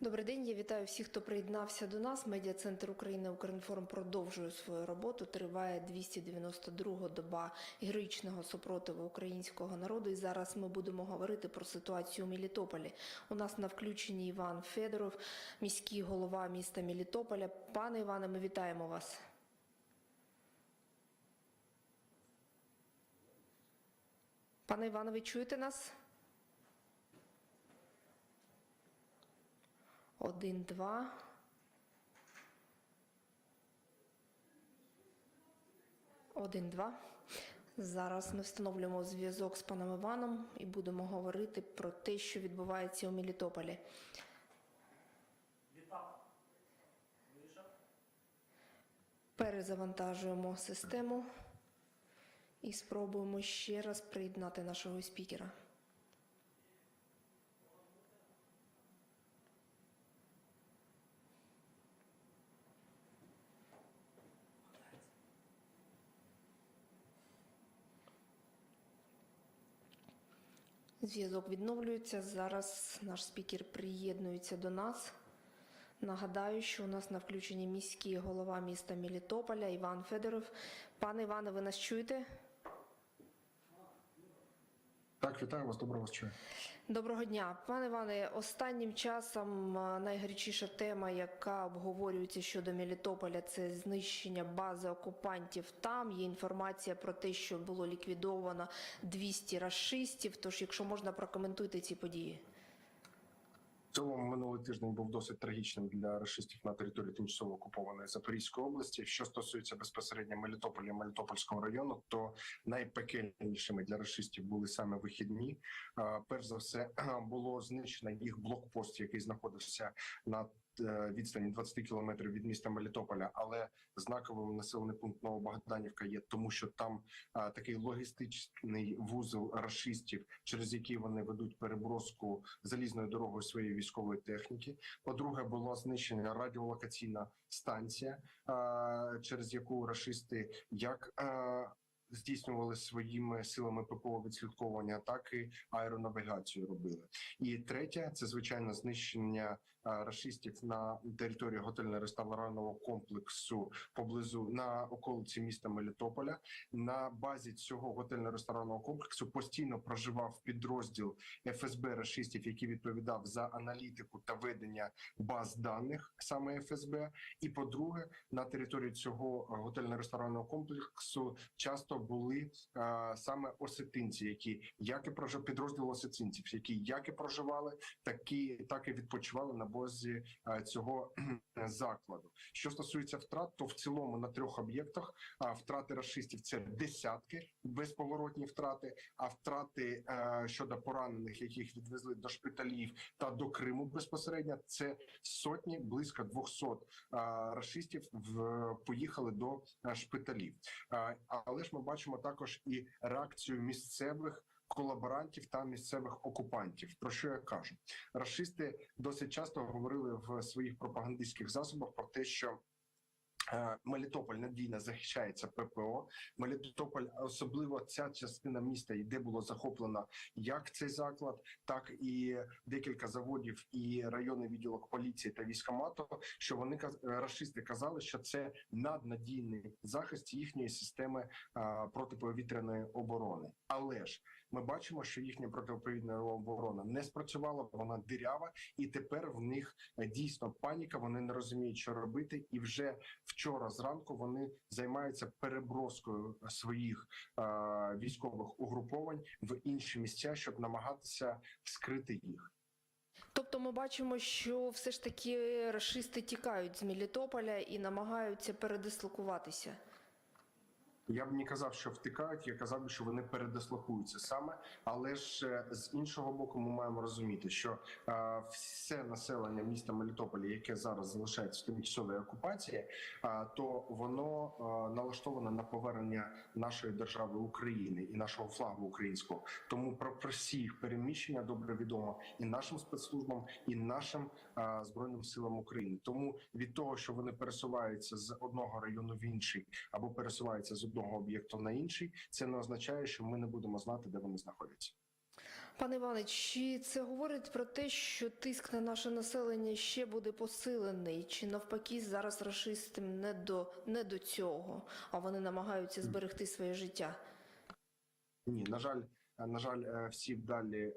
Добрий день, я вітаю всіх, хто приєднався до нас. Медіа Центр України Укрінформ продовжує свою роботу. Триває 292 доба героїчного супротиву українського народу. І зараз ми будемо говорити про ситуацію у Мелітополі. У нас на включенні Іван Федоров, міський голова міста Мелітополя. Пане Іване, ми вітаємо вас. Пане Іване, ви чуєте нас? Один, два. Один, два. Зараз ми встановлюємо зв'язок з паном Іваном і будемо говорити про те, що відбувається у Мелітополі. Літак. Перезавантажуємо систему і спробуємо ще раз приєднати нашого спікера. Зв'язок відновлюється. Зараз наш спікер приєднується до нас. Нагадаю, що у нас на включенні міський голова міста Мілітополя Іван Федоров. Пане Іване, ви нас чуєте? Так, вітаю вас, доброго вас чую. Доброго дня, пане Іване. Останнім часом найгарячіша тема, яка обговорюється щодо Мелітополя, це знищення бази окупантів. Там є інформація про те, що було ліквідовано 200 расистів. Тож, якщо можна, прокоментуйте ці події. Цілому минулий тиждень був досить трагічним для рашистів на території тимчасово окупованої Запорізької області. Що стосується безпосередньо Мелітополя, Мелітопольського району, то найпекельнішими для рашистів були саме вихідні. Перш за все було знищено їх блокпост, який знаходився на відстані 20 кілометрів від міста Мелітополя, але знаковим населений пункт Новобогданівка є, тому що там а, такий логістичний вузол рашистів, через який вони ведуть переброску залізною дорогою своєї військової техніки. По-друге, була знищена радіолокаційна станція, а, через яку рашисти як а, Здійснювали своїми силами ППО відслідковування атаки, аеронавігацію робили. І третє це звичайно знищення а, рашистів на території готельно-ресторанного комплексу поблизу на околиці міста Мелітополя. На базі цього готельно-ресторанного комплексу постійно проживав підрозділ ФСБ рашистів, який відповідав за аналітику та ведення баз даних, саме ФСБ. І по-друге, на території цього готельно-ресторанного комплексу часто були е, саме осетинці, які як і прожив підрозділ осетинців, які як і проживали, такі так і відпочивали на базі е, цього закладу. Що стосується втрат, то в цілому на трьох об'єктах а, втрати расистів це десятки безповоротні втрати. А втрати е, щодо поранених, яких відвезли до шпиталів та до Криму безпосередньо, це сотні близько 200 е, расистів в поїхали до шпиталів. Е, але ж ми бачимо також і реакцію місцевих. Колаборантів та місцевих окупантів, про що я кажу, Рашисти досить часто говорили в своїх пропагандистських засобах про те, що Мелітополь надійно захищається ППО. Мелітополь, особливо ця частина міста, де було захоплено як цей заклад, так і декілька заводів і районний відділок поліції та військомату. Що вони е, рашисти казали, що це наднадійний захист їхньої системи е, протиповітряної оборони. Але ж ми бачимо, що їхня протиповітряна оборона не спрацювала, вона дирява, і тепер в них е, дійсно паніка. Вони не розуміють, що робити, і вже вчора зранку вони займаються переброскою своїх е, військових угруповань в інші місця, щоб намагатися вскрити їх. Тобто ми бачимо, що все ж таки рашисти тікають з Мелітополя і намагаються передислокуватися. Я б не казав, що втикають. Я казав би, що вони передислокуються саме. Але ж е, з іншого боку, ми маємо розуміти, що е, все населення міста Мелітополя, яке зараз залишається в тимчасовій окупації, е, то воно е, налаштоване на повернення нашої держави України і нашого флагу українського. Тому про, про всі їх переміщення добре відомо і нашим спецслужбам, і нашим е, збройним силам України. Тому від того, що вони пересуваються з одного району в інший або пересуваються з одного об'єкту на інший, це не означає, що ми не будемо знати, де вони знаходяться. Пане Іване, чи це говорить про те, що тиск на наше населення ще буде посилений? Чи навпаки зараз рашистам не до не до цього, а вони намагаються зберегти своє життя? Ні, на жаль, на жаль, е, всі вдалі е,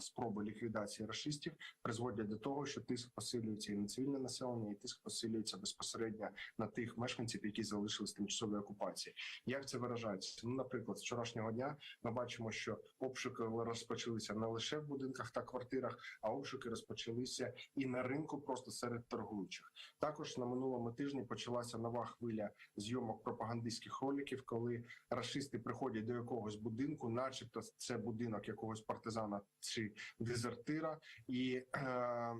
спроби ліквідації расистів призводять до того, що тиск посилюється і на цивільне населення, і тиск посилюється безпосередньо на тих мешканців, які залишились в тимчасовій окупації. Як це виражається? Ну, наприклад, з вчорашнього дня ми бачимо, що обшуки розпочалися не лише в будинках та квартирах, а обшуки розпочалися і на ринку, просто серед торгуючих. Також на минулому тижні почалася нова хвиля зйомок пропагандистських роликів, коли рашисти приходять до якогось будинку, начебто це будинок якогось партизана чи дезертира, і е,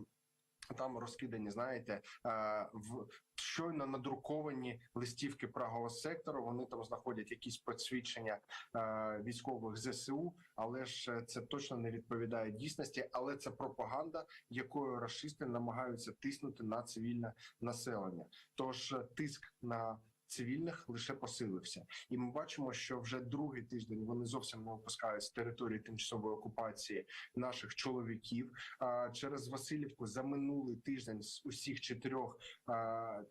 там розкидані, знаєте, е, в щойно надруковані листівки правого сектору. Вони там знаходять якісь посвідчення е, військових ЗСУ, але ж е, це точно не відповідає дійсності. Але це пропаганда, якою рашисти намагаються тиснути на цивільне населення. Тож е, тиск на цивільних лише посилився, і ми бачимо, що вже другий тиждень вони зовсім не випускають з території тимчасової окупації наших чоловіків. А через Васильівку за минулий тиждень з усіх чотирьох. а,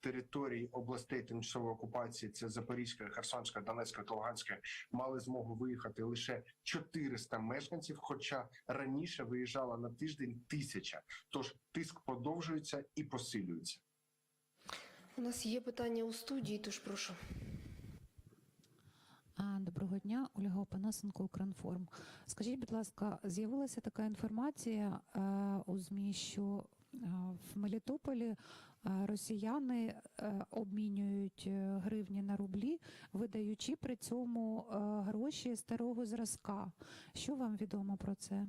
Територій областей тимчасової окупації це Запорізька, Херсонська, Донецька та Луганська мали змогу виїхати лише 400 мешканців. Хоча раніше виїжджала на тиждень тисяча. Тож тиск продовжується і посилюється. У нас є питання у студії, тож прошу. Доброго дня, Ольга Опанасенко, Укрінформ. Скажіть, будь ласка, з'явилася така інформація е, у ЗМІ, що е, в Мелітополі е, росіяни обмінюють гривні на рублі, видаючи при цьому гроші старого зразка. Що вам відомо про це?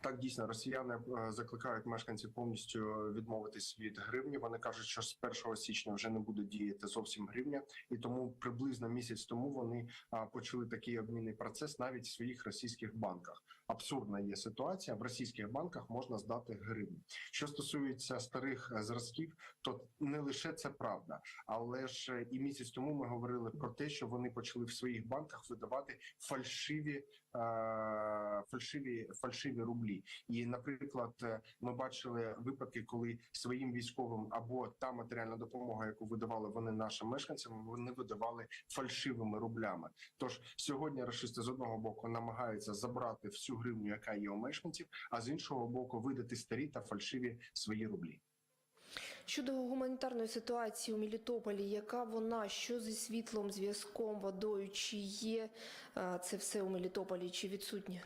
Так, дійсно, росіяни е, закликають мешканців повністю відмовитись від гривні. Вони кажуть, що з 1 січня вже не буде діяти зовсім гривня, і тому приблизно місяць тому вони почали такий обмінний процес навіть в своїх російських банках. Абсурдна є ситуація. В російських банках можна здати гривню. Що стосується старих е, зразків, то не лише це правда, але ж е, і місяць тому ми говорили про те, що вони почали в своїх банках видавати фальшиві е, фальшиві фальшиві рублі. І, наприклад, ми бачили випадки, коли своїм військовим або та матеріальна допомога, яку видавали вони нашим мешканцям, вони видавали фальшивими рублями. Тож сьогодні рашисти з одного боку намагаються забрати всю гривню, яка є у мешканців, а з іншого боку, видати старі та фальшиві свої рублі. Щодо гуманітарної ситуації у Мелітополі, яка вона, що зі світлом, зв'язком, водою, чи є е, це все у Мелітополі, чи відсутнє?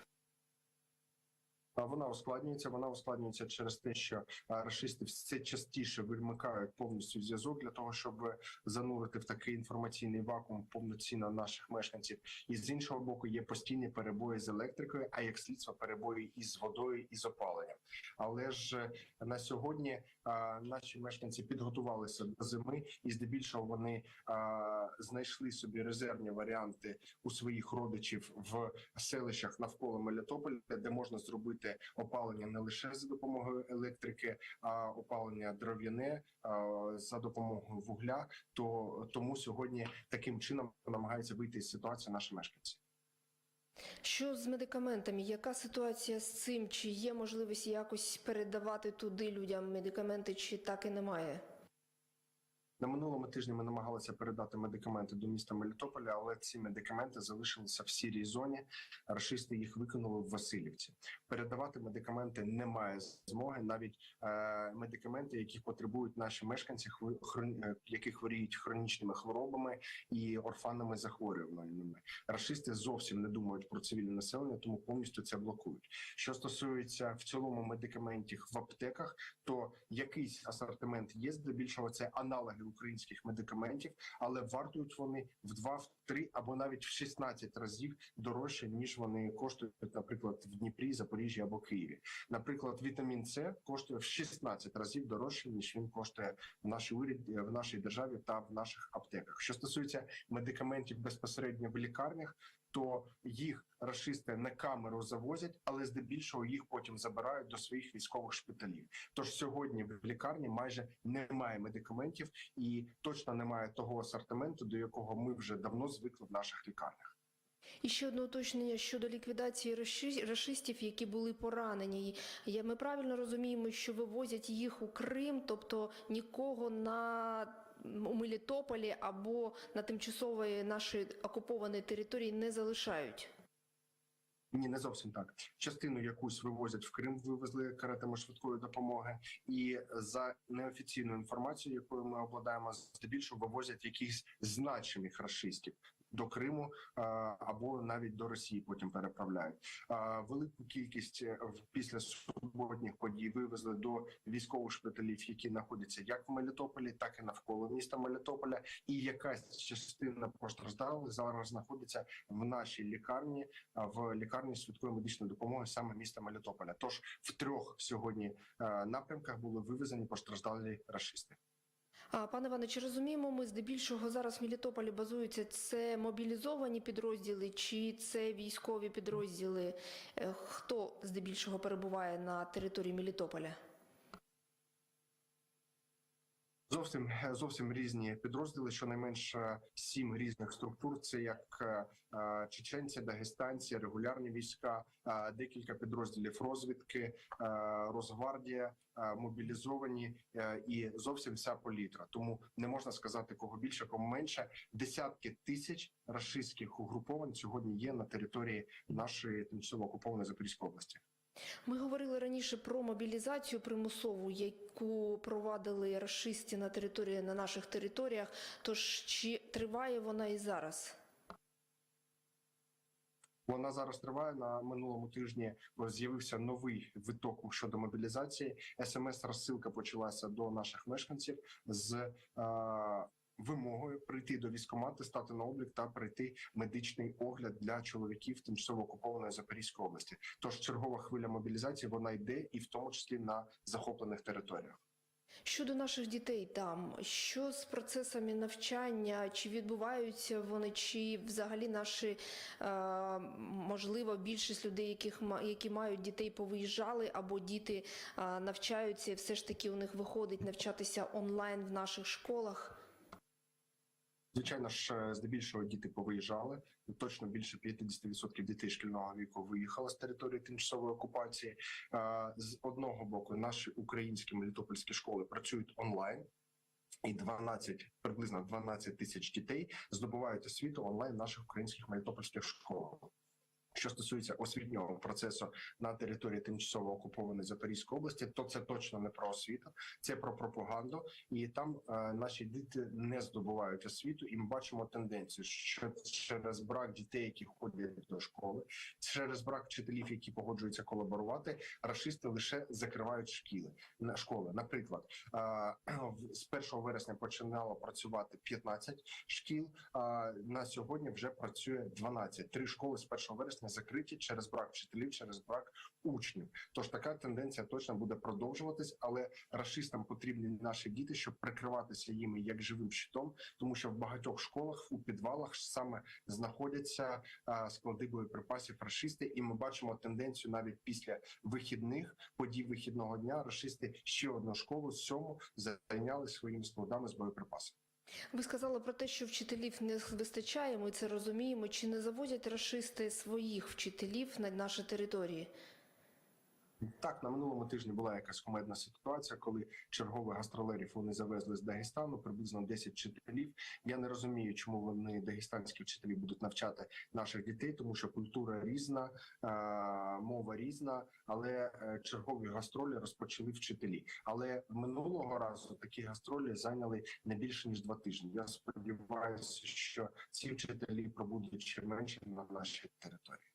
Вона ускладнюється. Вона ускладнюється через те, що а, рашисти все частіше вимикають повністю зв'язок для того, щоб занурити в такий інформаційний вакуум повноцінно наших мешканців. І з іншого боку, є постійні перебої з електрикою, а як слідство перебої із водою і з опаленням. Але ж е, на сьогодні а, наші мешканці підготувалися до зими, і здебільшого вони а, знайшли собі резервні варіанти у своїх родичів в селищах навколо Мелітополя, де можна зробити опалення не лише за допомогою електрики, а опалення дров'яне за допомогою вугля. То тому сьогодні таким чином намагаються вийти з ситуації наші мешканці. Що з медикаментами? Яка ситуація з цим? Чи є можливість якось передавати туди людям медикаменти, чи так і немає? На минулому тижні ми намагалися передати медикаменти до міста Мелітополя, але ці медикаменти залишилися в сірій зоні. Рашисти їх викинули в Васильівці. Передавати медикаменти немає змоги, навіть е, медикаменти, яких потребують наші мешканці, хрон- е, які хворіють хронічними хворобами і орфанними захворюваннями. Рашисти зовсім не думають про цивільне населення, тому повністю це блокують. Що стосується в цілому медикаментів в аптеках, то якийсь асортимент є здебільшого це аналоги українських медикаментів, але вартують вони в 2, в 3 або навіть в 16 разів дорожче ніж вони коштують, наприклад, в Дніпрі, Запоріжжі або Києві. Наприклад, вітамін С коштує в 16 разів дорожче ніж він коштує в нашій уряді в нашій державі та в наших аптеках. Що стосується медикаментів безпосередньо в лікарнях, то їх рашисти на камеру завозять, але здебільшого їх потім забирають до своїх військових шпиталів. Тож сьогодні в лікарні майже немає медикаментів і точно немає того асортименту, до якого ми вже давно звикли в наших лікарнях. І ще одне уточнення щодо ліквідації раши- рашистів, які були поранені. Ми правильно розуміємо, що вивозять їх у Крим, тобто нікого на у Мелітополі або на тимчасової нашої окупованої території не залишають. Ні, не зовсім так. Частину якусь вивозять в Крим, вивезли каретами швидкої допомоги, і за неофіційною інформацією, якою ми обладаємо, здебільшого вивозять якихось значимих рашистів до Криму або навіть до Росії. Потім переправляють. Велику кількість е, після суботніх подій вивезли до військових шпиталів, які знаходяться як в Мелітополі, так і навколо міста Мелітополя. І якась частина постраждалих зараз знаходиться в нашій лікарні в лікарні швидкої медичної допомоги саме міста Мелітополя. Тож в трьох сьогодні е, напрямках були вивезені постраждалі рашисти. Пане Іване, чи розуміємо ми здебільшого зараз в Мілітополі базуються це мобілізовані підрозділи, чи це військові підрозділи? Е, Хто здебільшого перебуває на території Мелітополя? Зовсім зовсім різні підрозділи. Щонайменше сім різних структур. Це як е, е, чеченці, дагестанці, регулярні війська, е, декілька підрозділів розвідки, Росгвардія, е, мобілізовані і зовсім вся політра. Тому не можна сказати кого більше, кого менше. Десятки тисяч рашистських угруповань сьогодні є на території нашої тимчасово окупованої Запорізької області. Ми говорили раніше про мобілізацію примусову, яку провадили рашисти на території на наших територіях. Тож чи триває вона і зараз? Вона зараз триває на минулому тижні. З'явився новий виток щодо мобілізації. СМС-розсилка почалася до наших мешканців з е, вимогою прийти до військкомати, стати на облік та пройти медичний огляд для чоловіків тимчасово окупованої Запорізької області. Тож чергова хвиля мобілізації вона йде, і в тому числі на захоплених територіях. Щодо наших дітей там, що з процесами навчання, чи відбуваються вони, чи взагалі наші е, можливо більшість людей, яких які мають дітей, повиїжджали, або діти е, навчаються, і все ж таки у них виходить навчатися онлайн в наших школах. Звичайно ж, е, здебільшого діти повиїжджали. Точно більше 50% дітей шкільного віку виїхало з території тимчасової окупації. Е, З одного боку, наші українські мелітопольські школи працюють онлайн. І 12, приблизно 12 тисяч дітей здобувають освіту онлайн в наших українських мелітопольських школах. Що стосується освітнього процесу на території тимчасово окупованої Запорізької області, то це точно не про освіту, це про пропаганду, і там е, наші діти не здобувають освіту. І ми бачимо тенденцію, що через брак дітей, які ходять до школи, через брак вчителів, які погоджуються колаборувати, рашисти лише закривають шкіли на школи. Наприклад, е, з 1 вересня починало працювати 15 шкіл. А на сьогодні вже працює 12. Три школи з 1 вересня закриті через брак вчителів, через брак учнів. Тож така тенденція точно буде продовжуватись, але рашистам потрібні наші діти, щоб прикриватися їми як живим щитом, тому що в багатьох школах у підвалах саме знаходяться склади боєприпасів рашисти, і ми бачимо тенденцію навіть після вихідних подій вихідного дня. Рашисти ще одну школу сьому зайняли своїми складами з боєприпасами. Ви сказали про те, що вчителів не вистачає. Ми це розуміємо. Чи не заводять расисти своїх вчителів на наші території? Так, на минулому тижні була якась кумедна ситуація, коли чергових гастролерів вони завезли з Дагестану, приблизно 10 вчителів. Я не розумію, чому вони дагестанські вчителі будуть навчати наших дітей, тому що культура різна, мова різна, але е, чергові гастролі розпочали вчителі. Але минулого разу такі гастролі зайняли не більше ніж два тижні. Я сподіваюся, що ці вчителі пробудуть ще менше на нашій території.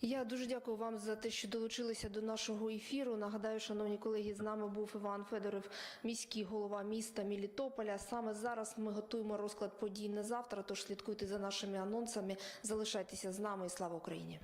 Я дуже дякую вам за те, що долучилися до нашого ефіру. Нагадаю, шановні колеги, з нами був Іван Федоров, міський голова міста Мілітополя. Саме зараз ми готуємо розклад подій на завтра. Тож слідкуйте за нашими анонсами. Залишайтеся з нами і слава Україні.